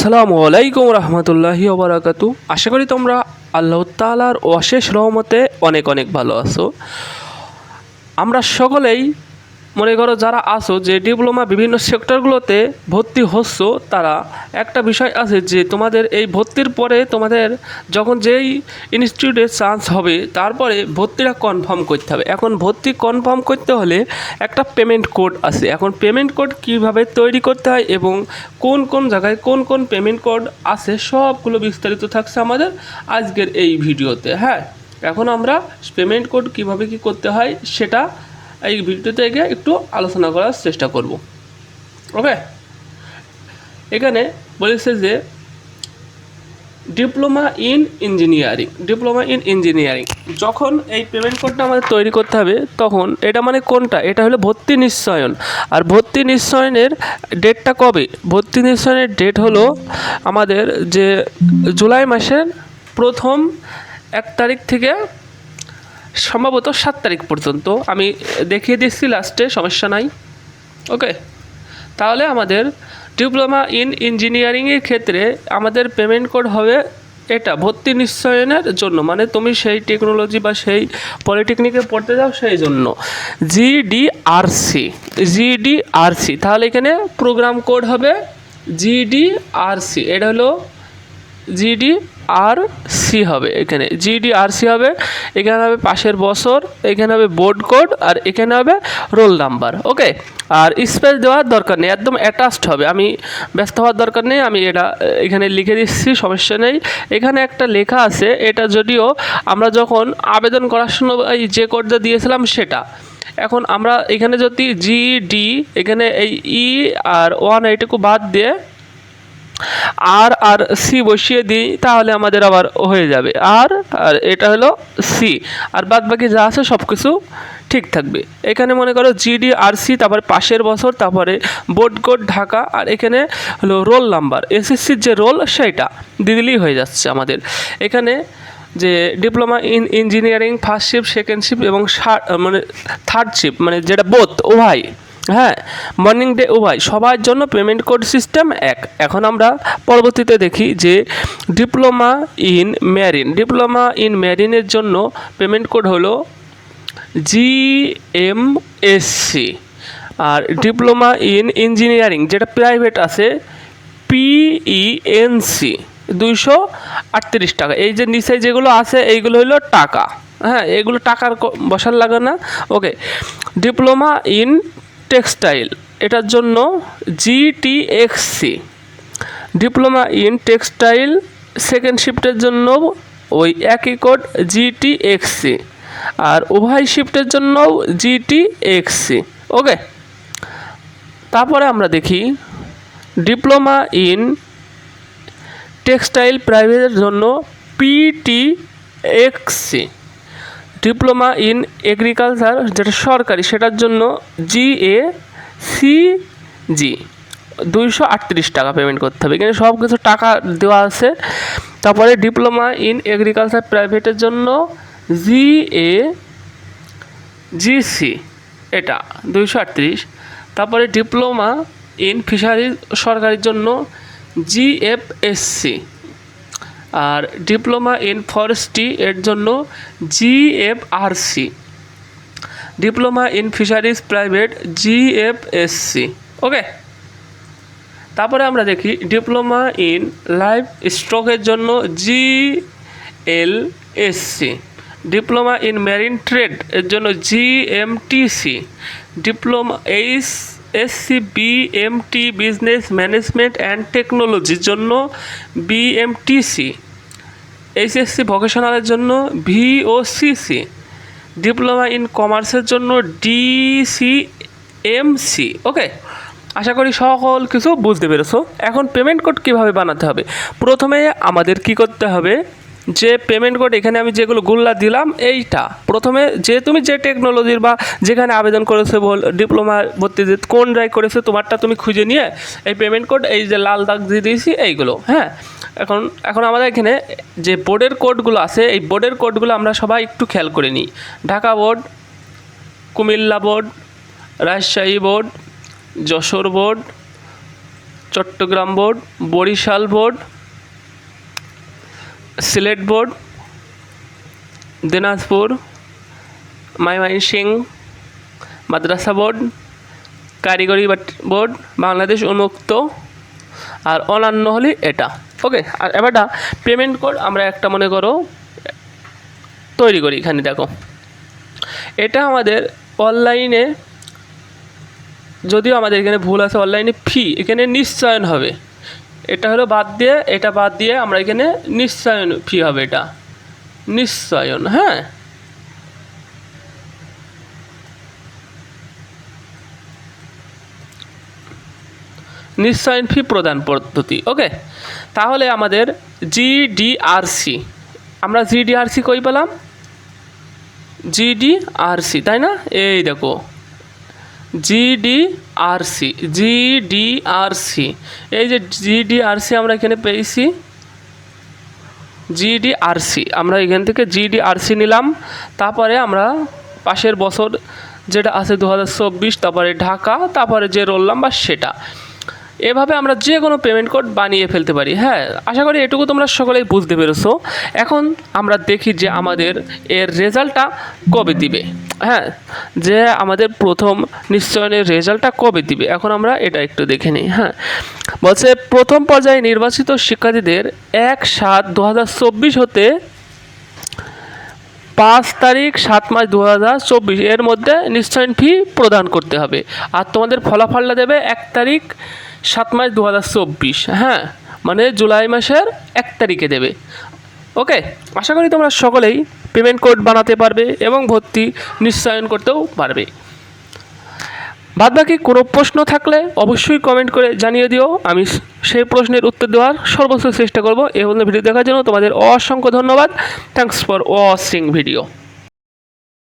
আসসালামু আলাইকুম রহমতুল্লাহি ওবরাকাতু আশা করি তোমরা আল্লাহ তালার অশেষ রহমতে অনেক অনেক ভালো আছো। আমরা সকলেই মনে করো যারা আসো, যে ডিপ্লোমা বিভিন্ন সেক্টরগুলোতে ভর্তি হচ্ছ, তারা একটা বিষয় আছে যে তোমাদের এই ভর্তির পরে তোমাদের যখন যেই ইনস্টিটিউটে চান্স হবে, তারপরে ভর্তিটা কনফার্ম করতে হবে। এখন ভর্তি কনফার্ম করতে হলে একটা পেমেন্ট কোড আছে। এখন পেমেন্ট কোড কীভাবে তৈরি করতে হয় এবং কোন কোন জায়গায় কোন কোন পেমেন্ট কোড আছে, সবগুলো বিস্তারিত থাকছে আমাদের আজকের এই ভিডিওতে। হ্যাঁ এখন আমরা পেমেন্ট কোড কীভাবে কি করতে হয়, সেটা এই ভিডিওতে গিয়ে একটু আলোচনা করার চেষ্টা করব। ওকে এখানে বলেছে যে diploma in engineering diploma in engineering যখন এই পেমেন্ট কোডটা আমাদের তৈরি করতে হবে, তখন এটা মানে কোনটা? এটা হলো ভর্তি নিশ্চয়ন। আর ভর্তি নিশ্চয়নের ডেটটা কবে? ভর্তি নিশ্চয়নের ডেট হলো আমাদের যে জুলাই মাসের প্রথম এক তারিখ থেকে সম্ভবত সাত তারিখ পর্যন্ত। আমি দেখিয়ে দিচ্ছি লাস্টে, সমস্যা নাই। ওকে? তাহলে আমাদের ডিপ্লোমা ইন ইঞ্জিনিয়ারিংয়ের ক্ষেত্রে আমাদের পেমেন্ট কোড হবে এটা, ভর্তি নিশ্চয়নের জন্য। মানে তুমি সেই টেকনোলজি বা সেই পলিটেকনিকে পড়তে যাও সেই জন্য। জিডিআরসি জিডিআরসি তাহলে এখানে প্রোগ্রাম কোড হবে জিডিআরসি এটা হলো জিডি আর সি হবে এখানে। জিডি আর সি হবে, এখানে হবে পাশের বছর, এখানে হবে বোর্ড কোড আর এখানে হবে রোল নাম্বার ওকে আর স্পেস দেওয়ার দরকার নেই, একদম অ্যাটাচড হবে। আমি ব্যস্ত হওয়ার দরকার নেই, আমি এটা এখানে লিখে দিচ্ছি, সমস্যা নেই। এখানে একটা লেখা আছে, এটা যদিও আমরা যখন আবেদন করার সময় যে কোডটা দিয়েছিলাম সেটা, এখন আমরা এখানে যদি জি ডি এখানে এই ই আর ওয়ান এইটুকু বাদ দিয়ে আর আর সি বসিয়ে দিই, তাহলে আমাদের আবার হয়ে যাবে। আর আর এটা হলো সি আর বাদ বাকি যা আছে সব কিছু ঠিক থাকবে। এখানে মনে করো জিডি আর সি তারপরে পাশের বছর, তারপরে বোর্ড কোড ঢাকা, আর এখানে হলো রোল নাম্বার এসএসসির যে রোল সেইটা দিয়ে দিলেই হয়ে যাচ্ছে আমাদের। এখানে যে diploma in engineering first shift second shift এবং মানে থার্ড শিফট মানে যেটা বোথ উভয়। হ্যাঁ মর্নিং ডে উভয় সবার জন্য পেমেন্ট কোড সিস্টেম এক। এখন আমরা পরবর্তীতে দেখি যে diploma in marine diploma in ম্যারিনের জন্য পেমেন্ট কোড হলো জি এম এস সি আর ডিপ্লোমা ইন ইঞ্জিনিয়ারিং যেটা প্রাইভেট আছে পিইএনসি দুইশো আটত্রিশ টাকা। এই যে নিচে যেগুলো আছে, এইগুলো হলো টাকা। হ্যাঁ এগুলো টাকার বসার লাগে না। ওকে ডিপ্লোমা ইন টেক্সটাইল, এটার জন্য GTXC diploma in textile, second শিফটের জন্য ওই একই কোড জিটিএক্সসি আর উভয় শিফটের জন্য জিটিএক্সসি ওকে? তারপরে আমরা দেখি, ডিপ্লোমা ইন টেক্সটাইল প্রাইভেটের জন্য PT XC diploma in agriculture যেটা সরকারি, সেটার জন্য জি এ সি জি দুইশো আটত্রিশ টাকা পেমেন্ট করতে হবে। এখানে সব কিছু টাকা দেওয়া আছে। তারপরে ডিপ্লোমা ইন এগ্রিকালচার প্রাইভেটের জন্য জি এ জি সি এটা দুইশো আটত্রিশ। তারপরে ডিপ্লোমা ইন ফিশারিজ সরকারির জন্য জিএফএসসি আর ডিপ্লোমা ইন ফরেস্ট্রি এর জন্য GFRC diploma in fisheries private GFSC okay? তারপরে আমরা দেখি ডিপ্লোমা ইন লাইফ স্ট্রোকের জন্য G L SC diploma in marine trade এর জন্য G M TC diploma H SC BMT business management and টেকনোলজির জন্য বিএমটিসি এইচএসসি ভোকেশনালের জন্য ভিওসিসি ডিপ্লোমা ইন কমার্সের জন্য ডিসিএমসি ওকে আশা করি সকল কিছু বুঝতে পেরেছ। এখন পেমেন্ট কোড কীভাবে বানাতে হবে? প্রথমে আমাদের কি করতে হবে? যে পেমেন্ট কোড এখানে আমি যেগুলো গুল্লা দিলাম, এইটা। প্রথমে যে তুমি যে টেকনোলজির বা যেখানে আবেদন করেছ, বল ডিপ্লোমা ভর্তি কোন ড্রাই করেছ, তোমারটা তুমি খুঁজে নিয়ে এই পেমেন্ট কোড এই যে লাল দাগ দিয়ে দিয়েছি, এইগুলো হ্যাঁ? এখন এখন আমাদের এখানে যে বোর্ডের কোডগুলো আছে, এই বোর্ডের কোডগুলো আমরা সবাই একটু খেয়াল করে নিই। Dhaka board Comilla board Rajshahi board Jessore board Chittagong board Barisal board Sylhet board, Dinajpur Mymensingh Madrasa board, কারিগরি বোর্ড, বাংলাদেশ উন্মুক্ত, আর অন্যান্য হলে এটা। ওকে, আর এবারটা পেমেন্ট কোড আমরা একটা মনে করো, তৈরি করি এখানে, দেখো। এটা আমাদের অনলাইনে, যদিও আমাদের এখানে ভুল আছে, অনলাইনে ফি এখানে নিশ্চয়ন হবে। এটা হলো বাদ দিয়ে, এটা বাদ দিয়ে আমরা এখানে নিশ্চয়ন ফি হবে এটা। নিশ্চয়ন হ্যাঁ? নিশ্চয়ন ফি প্রদান পদ্ধতি, ওকে? তাহলে আমাদের জিডিআরসি আমরা জিডিআরসি কই পেলাম? জিডিআরসি তাই না? এই দেখো। জিডিআরসি জিডিআরসি এই যে জিডিআরসি আমরা এখানে পেয়েছি। জিডিআরসি আমরা এখান থেকে জিডিআরসি নিলাম। তারপরে আমরা পাশের বছর যেটা আছে দু হাজার চব্বিশ, তারপরে ঢাকা, তারপরে যে রোল নাম্বার সেটা। এভাবে আমরা যে কোনো পেমেন্ট কোড বানিয়ে ফেলতে পারি। হ্যাঁ আশা করি এটুকু তোমরা সকলেই বুঝতে পেরেছ। এখন আমরা দেখি যে আমাদের এর রেজাল্টটা কবে দিবে। হ্যাঁ যে আমাদের প্রথম নিশ্চয়নের রেজাল্টটা কবে দিবে। এখন আমরা এটা একটু দেখে নিই। হ্যাঁ বলছে, প্রথম পর্যায়ে নির্বাচিত শিক্ষার্থীদের এক সাত দু হতে পাঁচ তারিখ সাত মাস দু হাজার চব্বিশ। এর মধ্যে নিশ্চয়ন ফি প্রদান করতে হবে। আর তোমাদের ফলাফলটা দেবে এক তারিখ সাত মাস দু হাজার চব্বিশ। হ্যাঁ মানে জুলাই মাসের এক তারিখে দেবে। ওকে? আশা করি তোমরা সকলেই পেমেন্ট কোড বানাতে পারবে এবং ভর্তি নিশ্চয়ন করতেও পারবে। বাদবাকি কোনো প্রশ্ন থাকলে অবশ্যই কমেন্ট করে জানিয়ে দিও। আমি সেই প্রশ্নের উত্তর দেওয়ার সর্বোচ্চ চেষ্টা করব। এই ভিডিও দেখার জন্য তোমাদের অসংখ্য ধন্যবাদ। Thanks for watching video